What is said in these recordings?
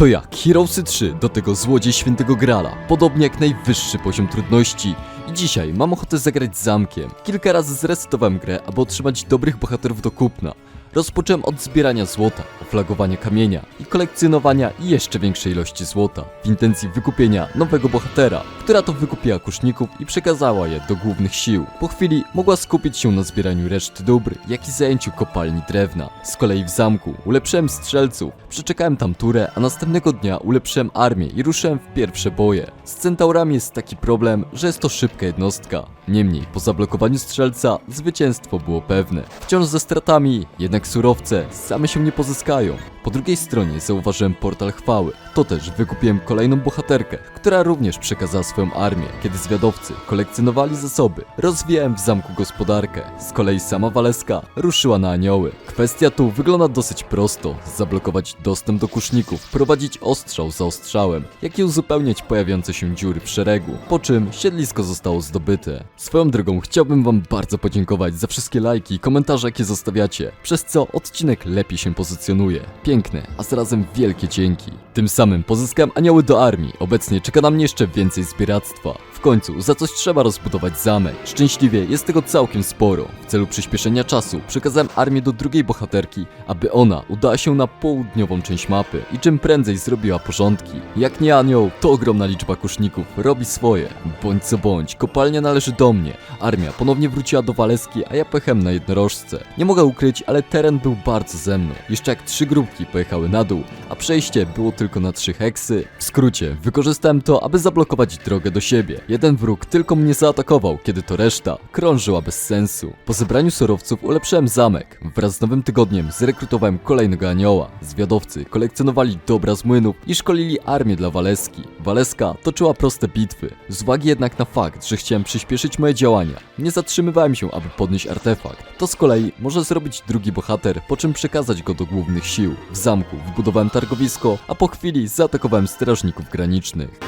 To ja, Heroesy 3, do tego złodziej świętego grala, podobnie jak najwyższy poziom trudności. I dzisiaj mam ochotę zagrać z zamkiem. Kilka razy zresetowałem grę, aby otrzymać dobrych bohaterów do kupna. Rozpocząłem od zbierania złota, oflagowania kamienia i kolekcjonowania jeszcze większej ilości złota w intencji wykupienia nowego bohatera, która to wykupiła kuszników i przekazała je do głównych sił. Po chwili mogła skupić się na zbieraniu reszty dóbr, jak i zajęciu kopalni drewna. Z kolei w zamku ulepszyłem strzelców, przeczekałem tam turę, a następnego dnia ulepszyłem armię i ruszyłem w pierwsze boje. Z centaurami jest taki problem, że jest to szybka jednostka. Niemniej, po zablokowaniu strzelca, zwycięstwo było pewne. Wciąż ze stratami, jednak surowce same się nie pozyskają. Po drugiej stronie zauważyłem portal chwały. To też wykupiłem kolejną bohaterkę, która również przekazała swoją armię. Kiedy zwiadowcy kolekcjonowali zasoby, rozwijałem w zamku gospodarkę. Z kolei sama Waleska ruszyła na anioły. Kwestia tu wygląda dosyć prosto. Zablokować dostęp do kuszników, prowadzić ostrzał za ostrzałem, jak i uzupełniać pojawiające się dziury w szeregu, po czym siedlisko zostało zdobyte. Swoją drogą chciałbym wam bardzo podziękować za wszystkie lajki i komentarze jakie zostawiacie, przez co odcinek lepiej się pozycjonuje. Piękne, a zarazem wielkie dzięki. Tym samym pozyskałem anioły do armii, obecnie czeka na mnie jeszcze więcej zbieractwa. W końcu, za coś trzeba rozbudować zamek. Szczęśliwie jest tego całkiem sporo. W celu przyspieszenia czasu przekazałem armię do drugiej bohaterki, aby ona udała się na południową część mapy i czym prędzej zrobiła porządki. Jak nie anioł, to ogromna liczba kuszników robi swoje. Bądź co bądź, kopalnia należy do mnie. Armia ponownie wróciła do Waleski, a ja pechem na jednorożce. Nie mogę ukryć, ale teren był bardzo ze mną. Jeszcze jak trzy grupki pojechały na dół, a przejście było tylko na trzy heksy. W skrócie, wykorzystałem to, aby zablokować drogę do siebie. Jeden wróg tylko mnie zaatakował, kiedy to reszta krążyła bez sensu. Po zebraniu surowców ulepszyłem zamek. Wraz z nowym tygodniem zrekrutowałem kolejnego anioła. Zwiadowcy kolekcjonowali dobra z młynów i szkolili armię dla Waleski. Waleska toczyła proste bitwy. Z uwagi jednak na fakt, że chciałem przyspieszyć moje działania, nie zatrzymywałem się, aby podnieść artefakt. To z kolei może zrobić drugi bohater, po czym przekazać go do głównych sił. W zamku wbudowałem targowisko, a po chwili zaatakowałem strażników granicznych.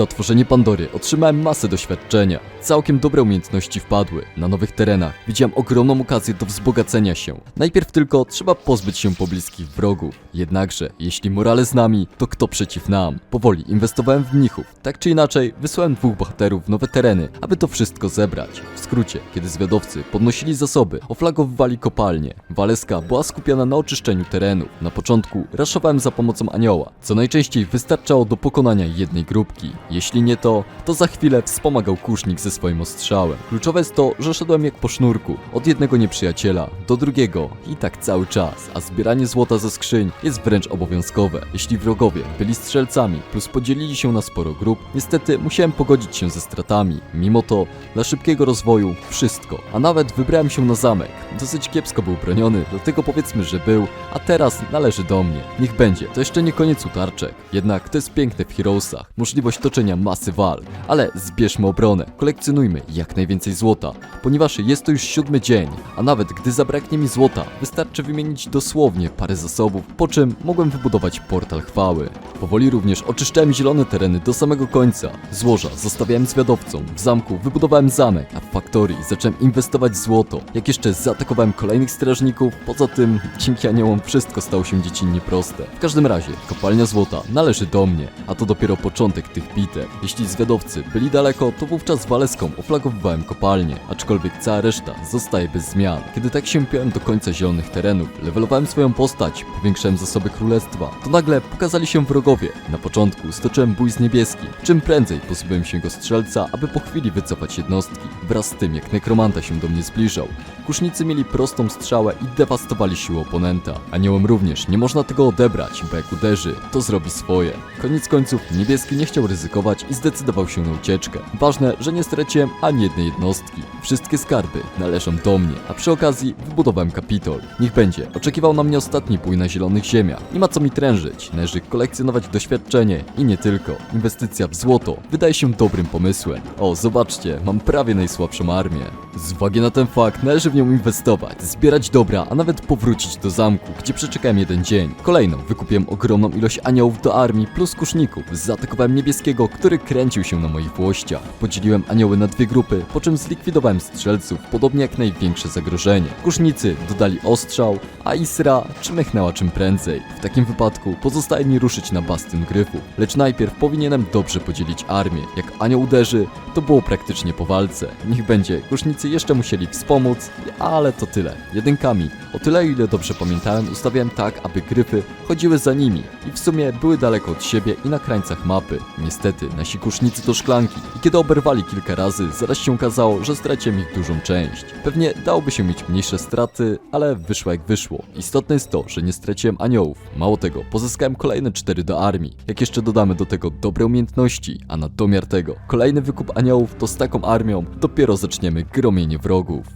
Za otworzenie Pandory otrzymałem masę doświadczenia. Całkiem dobre umiejętności wpadły. Na nowych terenach widziałem ogromną okazję do wzbogacenia się. Najpierw tylko trzeba pozbyć się pobliskich wrogów. Jednakże, jeśli morale z nami, to kto przeciw nam? Powoli inwestowałem w mnichów. Tak czy inaczej, wysłałem dwóch bohaterów w nowe tereny, aby to wszystko zebrać. W skrócie, kiedy zwiadowcy podnosili zasoby, oflagowywali kopalnie. Waleska była skupiona na oczyszczeniu terenów. Na początku raszowałem za pomocą anioła, co najczęściej wystarczało do pokonania jednej grupki. Jeśli nie to, to za chwilę wspomagał kusznik ze swoim ostrzałem. Kluczowe jest to, że szedłem jak po sznurku, od jednego nieprzyjaciela do drugiego i tak cały czas, a zbieranie złota ze skrzyń jest wręcz obowiązkowe. Jeśli wrogowie byli strzelcami plus podzielili się na sporo grup, niestety musiałem pogodzić się ze stratami. Mimo to, dla szybkiego rozwoju wszystko, a nawet wybrałem się na zamek. Dosyć kiepsko był broniony, dlatego powiedzmy, że był, a teraz należy do mnie. Niech będzie, to jeszcze nie koniec utarczek. Jednak to jest piękne w Heroesach, możliwość toczenia masy walk, ale zbierzmy obronę, kolekcjonujmy jak najwięcej złota, ponieważ jest to już siódmy dzień, a nawet gdy zabraknie mi złota, wystarczy wymienić dosłownie parę zasobów, po czym mogłem wybudować portal chwały. Powoli również oczyszczałem zielone tereny do samego końca. Złoża zostawiałem zwiadowcom, w zamku wybudowałem zamek, a w faktorii zacząłem inwestować złoto. Jak jeszcze zaatakowałem kolejnych strażników, poza tym dzięki aniołom wszystko stało się dziecinnie proste. W każdym razie, kopalnia złota należy do mnie, a to dopiero początek tych bitew. Jeśli zwiadowcy byli daleko, to wówczas waleską oflagowywałem kopalnię, aczkolwiek cała reszta zostaje bez zmian. Kiedy tak się piąłem do końca zielonych terenów, levelowałem swoją postać, powiększałem zasoby królestwa, to nagle pokazali się wrogowie. Na początku stoczyłem bój z niebieskim, czym prędzej pozbyłem się go strzelca, aby po chwili wycofać jednostki. Wraz z tym, jak nekromanta się do mnie zbliżał, kusznicy mieli prostą strzałę i dewastowali siłę oponenta. Aniołem również nie można tego odebrać, bo jak uderzy, to zrobi swoje. Koniec końców niebieski nie chciał ryzykować i zdecydował się na ucieczkę. Ważne, że nie straciłem ani jednej jednostki. Wszystkie skarby należą do mnie, a przy okazji wybudowałem kapitol. Niech będzie, oczekiwał na mnie ostatni bój na zielonych ziemiach. Nie ma co mi trężyć, należy kolekcjonować doświadczenie i nie tylko. Inwestycja w złoto wydaje się dobrym pomysłem. O, zobaczcie, mam prawie najsłabszą armię. Z uwagi na ten fakt należy w nią inwestować, zbierać dobra, a nawet powrócić do zamku, gdzie przeczekałem jeden dzień. Kolejną wykupiłem ogromną ilość aniołów do armii plus kuszników. Zaatakowałem niebieskiego tego, który kręcił się na moich włościach. Podzieliłem anioły na dwie grupy, po czym zlikwidowałem strzelców, podobnie jak największe zagrożenie. Kusznicy dodali ostrzał, a Isra czmychnęła czym prędzej. W takim wypadku pozostaje mi ruszyć na bastion gryfów, lecz najpierw powinienem dobrze podzielić armię. Jak anioł uderzy, to było praktycznie po walce. Niech będzie, kusznicy jeszcze musieli wspomóc, ale to tyle. Jedynkami. O tyle, ile dobrze pamiętałem, ustawiałem tak, aby gryfy chodziły za nimi i w sumie były daleko od siebie i na krańcach mapy. Niestety, nasi kusznicy to szklanki i kiedy oberwali kilka razy, zaraz się okazało, że straciłem ich dużą część. Pewnie dałoby się mieć mniejsze straty, ale wyszło jak wyszło. Istotne jest to, że nie straciłem aniołów. Mało tego, pozyskałem kolejne cztery do armii. Jak jeszcze dodamy do tego dobre umiejętności, a na domiar tego kolejny wykup aniołów, to z taką armią dopiero zaczniemy gromienie wrogów.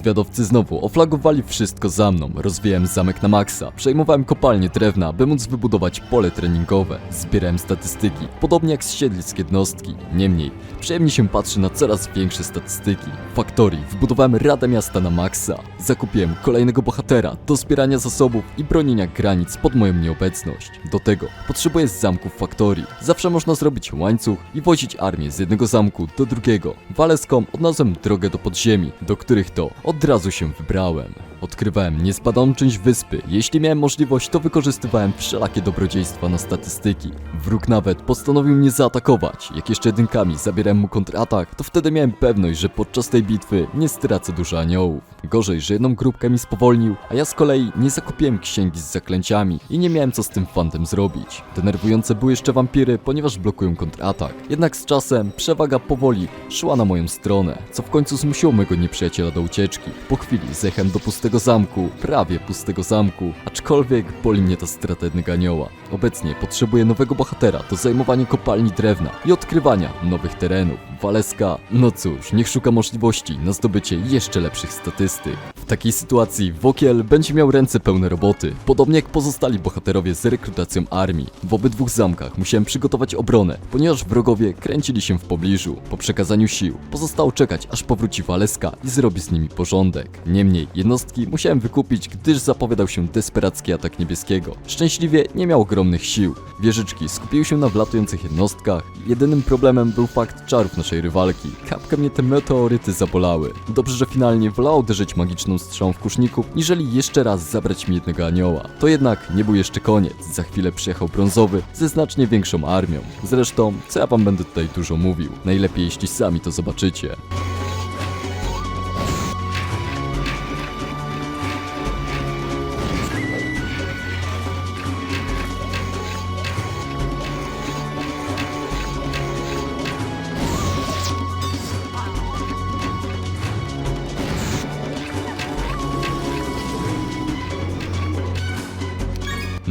Zwiadowcy znowu oflagowali wszystko za mną. Rozwijałem zamek na maksa, przejmowałem kopalnię drewna, by móc wybudować pole treningowe. Zbierałem statystyki, podobnie jak z siedlisk jednostki. Niemniej, przyjemnie się patrzy na coraz większe statystyki. Faktorii wybudowałem Radę Miasta na maksa. Zakupiłem kolejnego bohatera do zbierania zasobów i bronienia granic pod moją nieobecność. Do tego potrzebuję zamków Faktorii. Zawsze można zrobić łańcuch i wozić armię z jednego zamku do drugiego. Waleskom odnalazłem drogę do podziemi, do których to od razu się wybrałem. Odkrywałem niezbadaną część wyspy. Jeśli miałem możliwość, to wykorzystywałem wszelakie dobrodziejstwa na statystyki. Wróg nawet postanowił mnie zaatakować. Jak jeszcze jedynkami zabierałem mu kontratak, to wtedy miałem pewność, że podczas tej bitwy nie stracę dużo aniołów. Gorzej, że jedną grupkę mi spowolnił, a ja z kolei nie zakupiłem księgi z zaklęciami i nie miałem co z tym fantem zrobić. Denerwujące były jeszcze wampiry, ponieważ blokują kontratak. Jednak z czasem przewaga powoli szła na moją stronę, co w końcu zmusiło mojego nieprzyjaciela do ucieczki. Po chwili zechem do pustego zamku, prawie pustego zamku, aczkolwiek boli mnie ta strata jednego anioła. Obecnie potrzebuję nowego bohatera do zajmowania kopalni drewna i odkrywania nowych terenów. Waleska, no cóż, niech szuka możliwości na zdobycie jeszcze lepszych statystyk. Takiej sytuacji Wokiel będzie miał ręce pełne roboty, podobnie jak pozostali bohaterowie z rekrutacją armii. W obydwu zamkach musiałem przygotować obronę, ponieważ wrogowie kręcili się w pobliżu. Po przekazaniu sił pozostało czekać, aż powróci Waleska i zrobi z nimi porządek. Niemniej jednostki musiałem wykupić, gdyż zapowiadał się desperacki atak niebieskiego. Szczęśliwie nie miał ogromnych sił. Wieżyczki skupiły się na wlatujących jednostkach. Jedynym problemem był fakt czarów naszej rywalki. Kapkę mnie te meteoryty zabolały. Dobrze, że finalnie wolała uderzyć magiczną strzałą w kuszników, niżeli jeszcze raz zabrać mi jednego anioła. To jednak nie był jeszcze koniec. Za chwilę przyjechał brązowy ze znacznie większą armią. Zresztą, co ja wam będę tutaj dużo mówił. Najlepiej jeśli sami to zobaczycie.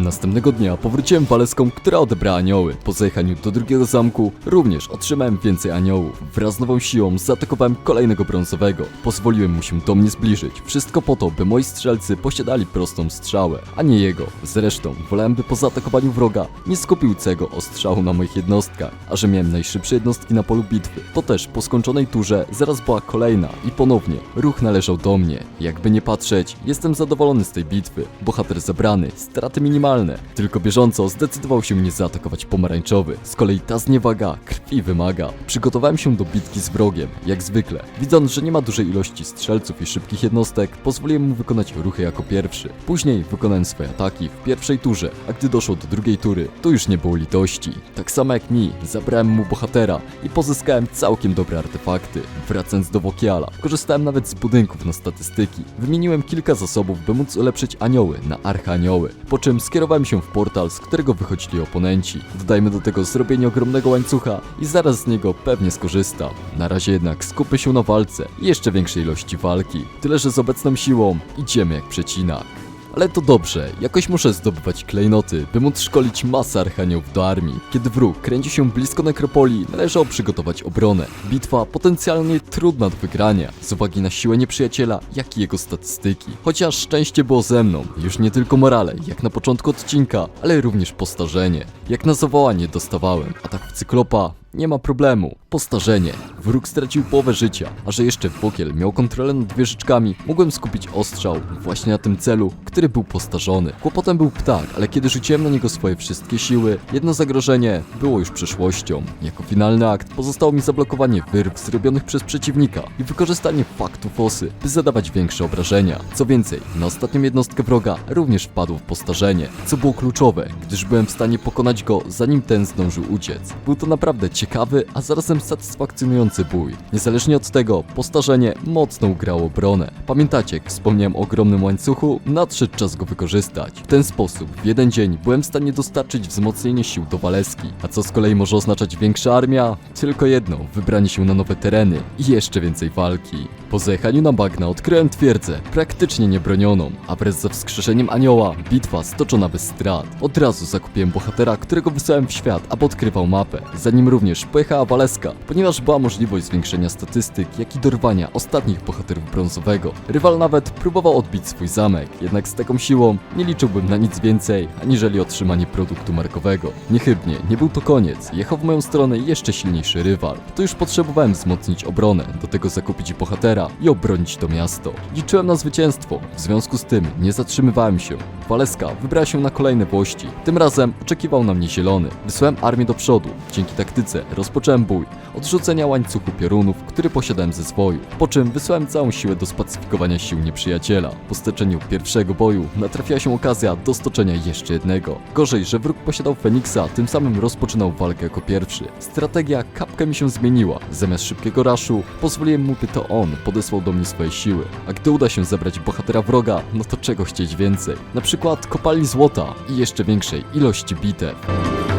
Następnego dnia powróciłem waleską, która odebrała anioły. Po zajechaniu do drugiego zamku również otrzymałem więcej aniołów. Wraz z nową siłą zaatakowałem kolejnego brązowego. Pozwoliłem mu się do mnie zbliżyć. Wszystko po to, by moi strzelcy posiadali prostą strzałę, a nie jego. Zresztą wolałem, by po zaatakowaniu wroga nie skupił cego ostrzału na moich jednostkach. A że miałem najszybsze jednostki na polu bitwy, to też po skończonej turze zaraz była kolejna i ponownie ruch należał do mnie. Jakby nie patrzeć, jestem zadowolony z tej bitwy. Bohater zabrany, straty minimalne. Tylko bieżąco zdecydował się mnie zaatakować pomarańczowy. Z kolei ta zniewaga krwi wymaga. Przygotowałem się do bitki z wrogiem, jak zwykle. Widząc, że nie ma dużej ilości strzelców i szybkich jednostek, pozwoliłem mu wykonać ruchy jako pierwszy. Później wykonałem swoje ataki w pierwszej turze, a gdy doszło do drugiej tury, to już nie było litości. Tak samo jak mi, zabrałem mu bohatera i pozyskałem całkiem dobre artefakty. Wracając do Wokiala, korzystałem nawet z budynków na statystyki. Wymieniłem kilka zasobów, by móc ulepszyć anioły na archanioły, po czym skierowałem się w portal, z którego wychodzili oponenci. Dodajmy do tego zrobienie ogromnego łańcucha i zaraz z niego pewnie skorzystam. Na razie jednak skupię się na walce i jeszcze większej ilości walki. Tyle, że z obecną siłą idziemy jak przecinak. Ale to dobrze, jakoś muszę zdobywać klejnoty, by móc szkolić masę archaniołów do armii. Kiedy wróg kręci się blisko nekropolii, należało przygotować obronę. Bitwa potencjalnie trudna do wygrania, z uwagi na siłę nieprzyjaciela, jak i jego statystyki. Chociaż szczęście było ze mną, już nie tylko morale, jak na początku odcinka, ale również postarzenie. Jak na zawołanie dostawałem, atak w cyklopa, nie ma problemu. Postarzenie. Wróg stracił połowę życia, a że jeszcze Wokiel miał kontrolę nad wieżyczkami, mogłem skupić ostrzał właśnie na tym celu, który był postarzony. Kłopotem był ptak, ale kiedy rzuciłem na niego swoje wszystkie siły, jedno zagrożenie było już przyszłością. Jako finalny akt pozostało mi zablokowanie wyrw zrobionych przez przeciwnika i wykorzystanie faktów osy, by zadawać większe obrażenia. Co więcej, na ostatnią jednostkę wroga również wpadł w postarzenie, co było kluczowe, gdyż byłem w stanie pokonać go zanim ten zdążył uciec. Był to naprawdę ciekawy, a zarazem satysfakcjonujący bój. Niezależnie od tego, postarzenie mocno ugrało obronę. Pamiętacie, jak wspomniałem o ogromnym łańcuchu? Nadszedł czas go wykorzystać. W ten sposób, w jeden dzień byłem w stanie dostarczyć wzmocnienie sił do Waleski. A co z kolei może oznaczać większa armia? Tylko jedno, wybranie się na nowe tereny i jeszcze więcej walki. Po zjechaniu na bagna odkryłem twierdzę, praktycznie niebronioną, a wraz ze wskrzeszeniem anioła, bitwa stoczona bez strat. Od razu zakupiłem bohatera, którego wysłałem w świat, aby odkrywał mapę. Za nim również pojechała Waleska, ponieważ była możliwość zwiększenia statystyk, jak i dorwania ostatnich bohaterów brązowego. Rywal nawet próbował odbić swój zamek, jednak z taką siłą nie liczyłbym na nic więcej, aniżeli otrzymanie produktu markowego. Niechybnie, nie był to koniec, jechał w moją stronę jeszcze silniejszy rywal. To już potrzebowałem wzmocnić obronę, do tego zakupić bohatera i obronić to miasto. Liczyłem na zwycięstwo, w związku z tym nie zatrzymywałem się. Waleska wybrała się na kolejne włości. Tym razem oczekiwał na mnie zielony. Wysłałem armię do przodu. Dzięki taktyce rozpocząłem bój. Odrzucenia łańcuchu piorunów, który posiadałem ze swoju. Po czym wysłałem całą siłę do spacyfikowania sił nieprzyjaciela. Po stoczeniu pierwszego boju natrafiła się okazja do stoczenia jeszcze jednego. Gorzej, że wróg posiadał Feniksa, tym samym rozpoczynał walkę jako pierwszy. Strategia kapkę mi się zmieniła. Zamiast szybkiego raszu, pozwoliłem mu, by to on podesłał do mnie swoje siły. A gdy uda się zebrać bohatera wroga, no to czego chcieć więcej? Na przykład kopalni złota i jeszcze większej ilości bitew.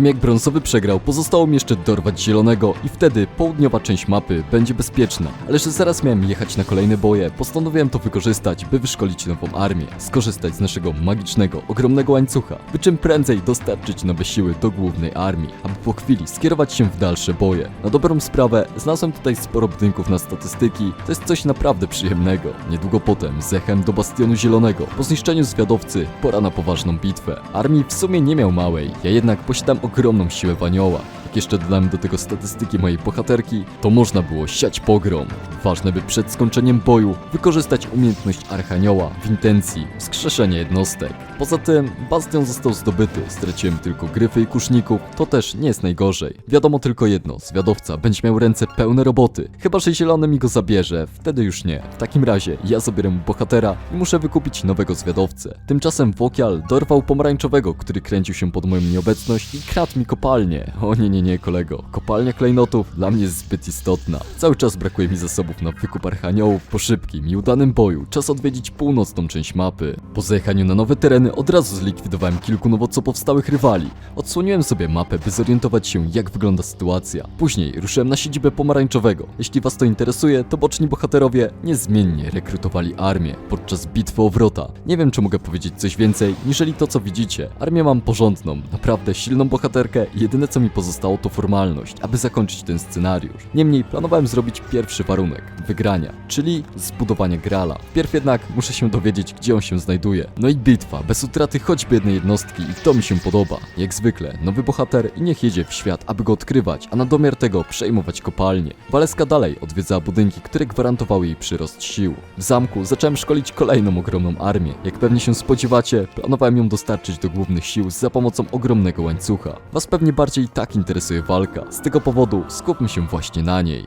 Tym jak brązowy przegrał, pozostało mi jeszcze dorwać zielonego i wtedy południowa część mapy będzie bezpieczna. Ale że zaraz miałem jechać na kolejne boje, postanowiłem to wykorzystać, by wyszkolić nową armię, skorzystać z naszego magicznego, ogromnego łańcucha, by czym prędzej dostarczyć nowe siły do głównej armii, aby po chwili skierować się w dalsze boje. Na dobrą sprawę, znalazłem tutaj sporo budynków na statystyki, to jest coś naprawdę przyjemnego. Niedługo potem zjechałem do Bastionu Zielonego. Po zniszczeniu zwiadowcy, pora na poważną bitwę. Armii w sumie nie miał małej, ja jednak posiadam ogromną siłę w anioła. Jak jeszcze dodałem do tego statystyki mojej bohaterki, to można było siać pogrom. Ważne, by przed skończeniem boju wykorzystać umiejętność Archanioła w intencji wskrzeszenia jednostek. Poza tym, bastion został zdobyty, straciłem tylko gryfy i kuszników, to też nie jest najgorzej. Wiadomo tylko jedno, zwiadowca będzie miał ręce pełne roboty, chyba że zielony mi go zabierze, wtedy już nie. W takim razie ja zabieram bohatera i muszę wykupić nowego zwiadowcę. Tymczasem Wokial dorwał pomarańczowego, który kręcił się pod moją nieobecność i kradł mi kopalnię. O nie, nie, nie, kolego. Kopalnia klejnotów dla mnie jest zbyt istotna. Cały czas brakuje mi zasobów na wykup archaniołów. Po szybkim i udanym boju czas odwiedzić północną część mapy. Po zajechaniu na nowe tereny od razu zlikwidowałem kilku nowo co powstałych rywali. Odsłoniłem sobie mapę, by zorientować się jak wygląda sytuacja. Później ruszyłem na siedzibę pomarańczowego. Jeśli was to interesuje, to boczni bohaterowie niezmiennie rekrutowali armię podczas bitwy o wrota. Nie wiem czy mogę powiedzieć coś więcej, niżeli to co widzicie. Armię mam porządną, naprawdę silną bohaterkę i jedyne co mi pozostało to formalność, aby zakończyć ten scenariusz. Niemniej planowałem zrobić pierwszy warunek wygrania, czyli zbudowanie grala. Wpierw jednak muszę się dowiedzieć gdzie on się znajduje. No i bitwa, bez utraty choćby jednej jednostki i to mi się podoba. Jak zwykle, nowy bohater i niech jedzie w świat, aby go odkrywać, a na domiar tego przejmować kopalnie. Waleska dalej odwiedzała budynki, które gwarantowały jej przyrost sił. W zamku zacząłem szkolić kolejną ogromną armię. Jak pewnie się spodziewacie, planowałem ją dostarczyć do głównych sił za pomocą ogromnego łańcucha. Was pewnie bardziej tak interesuje walka. Z tego powodu skupmy się właśnie na niej.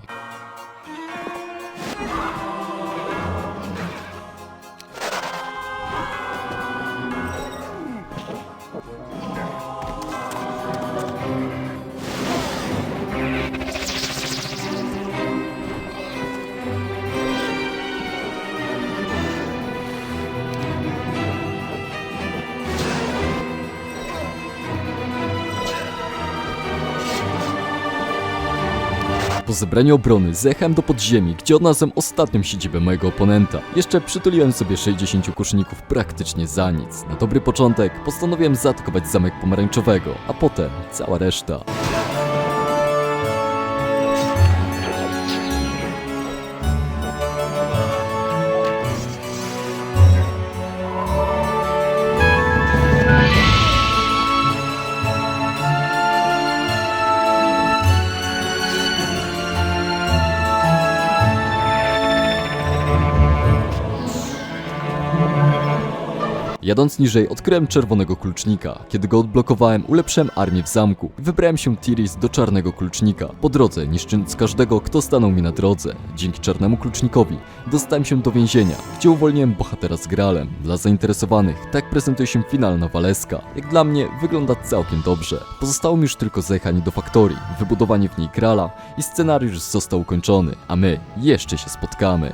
Po zebraniu obrony zjechałem do podziemi, gdzie odnalazłem ostatnią siedzibę mojego oponenta. Jeszcze przytuliłem sobie 60 kuszników praktycznie za nic. Na dobry początek postanowiłem zaatakować zamek pomarańczowego, a potem cała reszta. Jadąc niżej, odkryłem czerwonego klucznika. Kiedy go odblokowałem, ulepszyłem armię w zamku wybrałem się Tiris do czarnego klucznika. Po drodze, niszcząc każdego, kto stanął mi na drodze. Dzięki czarnemu klucznikowi dostałem się do więzienia, gdzie uwolniłem bohatera z Gralem. Dla zainteresowanych, tak prezentuje się finalna Waleska. Jak dla mnie, wygląda całkiem dobrze. Pozostało mi już tylko zajechanie do faktorii, wybudowanie w niej Grala i scenariusz został ukończony, a my jeszcze się spotkamy.